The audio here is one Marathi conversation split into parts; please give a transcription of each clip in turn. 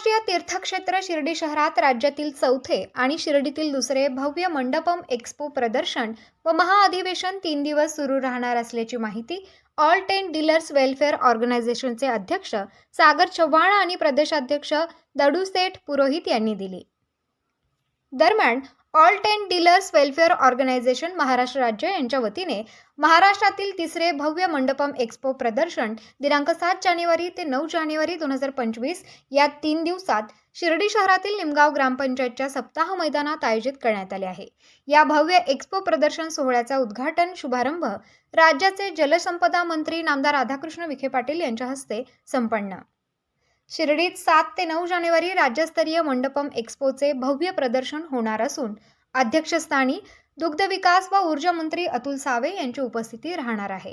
आंतरराष्ट्रीय तीर्थक्षेत्र शिर्डी शहरात राज्यातील चौथे आणि शिर्डीतील दुसरे भव्य मंडपम एक्स्पो प्रदर्शन व महाअधिवेशन तीन दिवस सुरू राहणार असल्याची माहिती ऑल टेन डीलर्स वेलफेअर ऑर्गनायझेशनचे अध्यक्ष सागर चव्हाण आणि प्रदेशाध्यक्ष दडूसेठ पुरोहित यांनी दिली. दरम्यान All Tent Dealers Welfare Organisation Maharashtra राज्य यांच्या वतीने महाराष्ट्रातील तिसरे भव्य मंडपम एक्स्पो प्रदर्शन दिनांक सात जानेवारी ते नऊ जानेवारी दोन हजार पंचवीस या तीन दिवसात शिर्डी शहरातील निमगाव ग्रामपंचायतच्या सप्ताह मैदानात आयोजित करण्यात आले आहे. या भव्य एक्स्पो प्रदर्शन सोहळ्याचा उद्घाटन शुभारंभ राज्याचे जलसंपदा मंत्री नामदार राधाकृष्ण विखे पाटील यांच्या हस्ते संपन्न शिर्डीत सात ते नऊ जानेवारी राज्यस्तरीय मंडपम एक्स्पोचे भव्य प्रदर्शन होणार असून अध्यक्षस्थानी दुग्ध विकास व ऊर्जा मंत्री अतुल सावे यांची उपस्थिती राहणार आहे.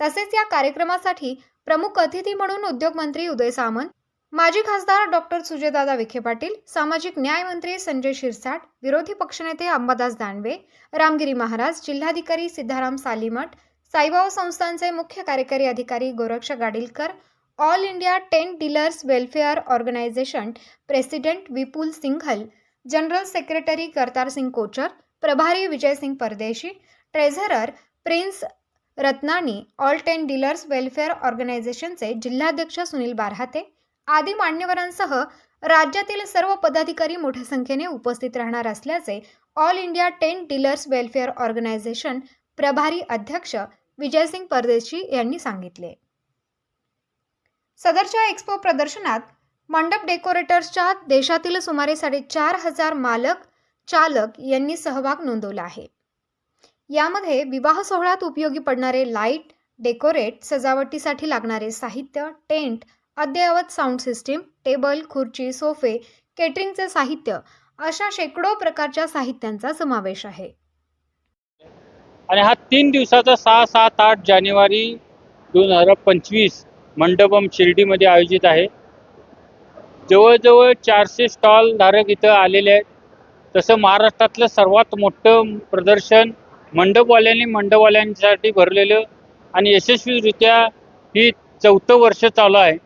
तसेच या कार्यक्रमासाठी प्रमुख अतिथी म्हणून उद्योगमंत्री उदय सामंत माजी खासदार डॉक्टर सुजयदादा विखे पाटील सामाजिक न्याय मंत्री संजय शिरसाट विरोधी पक्षनेते अंबादास दानवे रामगिरी महाराज जिल्हाधिकारी सिद्धाराम सालीमठ साईबाबा संस्थांचे मुख्य कार्यकारी अधिकारी Goraksh Gadilkar All India Tent Dealers Welfare Organisation president Vipul Singhal general secretary Kartar Singh Kochar प्रभारी Vijay Singh Pardeshi treasurer Prince Ratnani All Tent Dealers Welfare ऑर्गनायझेशनचे जिल्हाध्यक्ष सुनील बारहाते आदी मान्यवरांसह राज्यातील सर्व पदाधिकारी मोठ्या संख्येने उपस्थित राहणार असल्याचे All India Tent Dealers Welfare Organisation प्रभारी अध्यक्ष विजयसिंग परदेशी यांनी सांगितले. सदरच्या एक्स्पो प्रदर्शनात मंडप डेकोरेटर्सच्या देशातील सुमारे साडेचार हजार मालक चालक यांनी सहभाग नोंदवला आहे. यामध्ये विवाह सोहळ्यात उपयोगी पडणारे लाइट डेकोरेट सजावटीसाठी लागणारे साहित्य टेंट अद्ययावत साऊंड सिस्टीम टेबल खुर्ची सोफे केटरिंगचे साहित्य अशा शेकडो प्रकारच्या साहित्यांचा समावेश आहे. आणि हा तीन दिवसाचा सहा सात आठ जानेवारी दोन हजार पंचवीस मंडपम शिर्डीमध्ये आयोजित आहे. जवळजवळ चारशे स्टॉल धारक इथं आलेले आहेत. तसं महाराष्ट्रातलं सर्वात मोठं प्रदर्शन मंडपवाल्यांनी मंडपवाल्यांसाठी भरलेलं आणि यशस्वीरित्या ही चौथं वर्ष चालू आहे.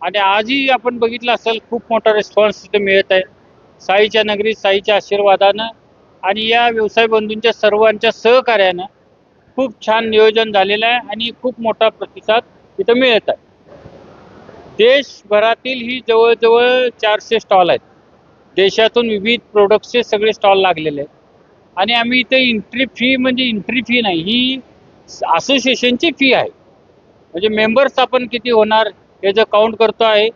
आणि आजही आपण बघितलं असेल खूप मोठा रिस्पॉन्स तिथे मिळत आहे. साईच्या नगरीत साईच्या आशीर्वादानं आणि या व्यवसाय बंधूंच्या सर्वांच्या सहकार्यानं खूप छान नियोजन झालेलं आहे आणि खूप मोठा प्रतिसाद इथं मिळत आहे देशभरातील ही जवळजवळ चारशे स्टॉल आहेत. देशातून विविध प्रोडक्ट्सचे सगळे स्टॉल लागलेले आहेत. आणि आम्ही इथे एंट्री फी म्हणजे एंट्री फी नाही ही असोसिएशनची फी आहे. म्हणजे मेंबर्स आपण किती होणार याचं काउंट करतो आहे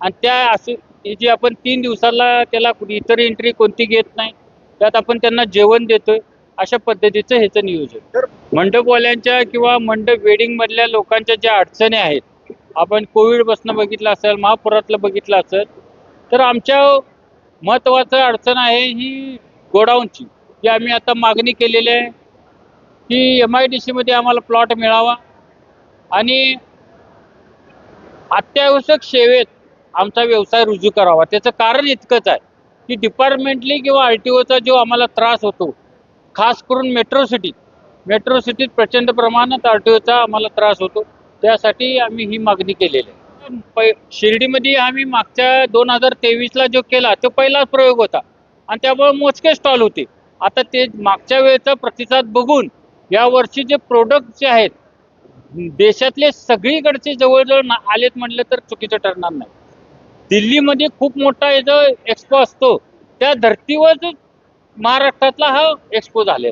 आणि त्या असो जी आपण तीन दिवसाला त्याला इतर एंट्री कोणती घेत नाही त्यात आपण त्यांना जेवण देतोय. अशा पद्धतीचं ह्याचं नियोजन. मंडपवाल्यांच्या किंवा मंडप वेडिंग मधल्या लोकांच्या ज्या अडचणी आहेत आपण कोविड बसनं बघितलं असेल महापुरातलं बघितलं असेल तर आमच्या महत्वाचं अडचण आहे ही गोडाऊनची. की आम्ही आता मागणी केलेली आहे की एम आय डी सीमध्ये आम्हाला प्लॉट मिळावा. आणि अत्यावश्यक सेवेत आमचा व्यवसाय रुजू करावा. त्याचं कारण इतकंच आहे की डिपार्टमेंटली किंवा आर टी ओचा जो आम्हाला त्रास होतो खास करून मेट्रो सिटीत मेट्रो सिटीत प्रचंड प्रमाणात आर टी ओचा आम्हाला त्रास होतो. त्यासाठी आम्ही ही मागणी केलेली आहे. शिर्डीमध्ये आम्ही मागच्या दोन हजार तेवीसला जो केला तो पहिलाच प्रयोग होता. आणि त्यामुळे मोजके स्टॉल होते. आता ते मागच्या वेळेचा प्रतिसाद बघून यावर्षी जे प्रोडक्ट जे आहेत देशातले सगळीकडचे जवळजवळ आलेत म्हटलं तर चुकीचं ठरणार नाही. दिल्लीमध्ये खूप मोठा याचा एक्सपो असतो. त्या धर्तीवर महाराष्ट्रातला हा एक्सपो झालेला.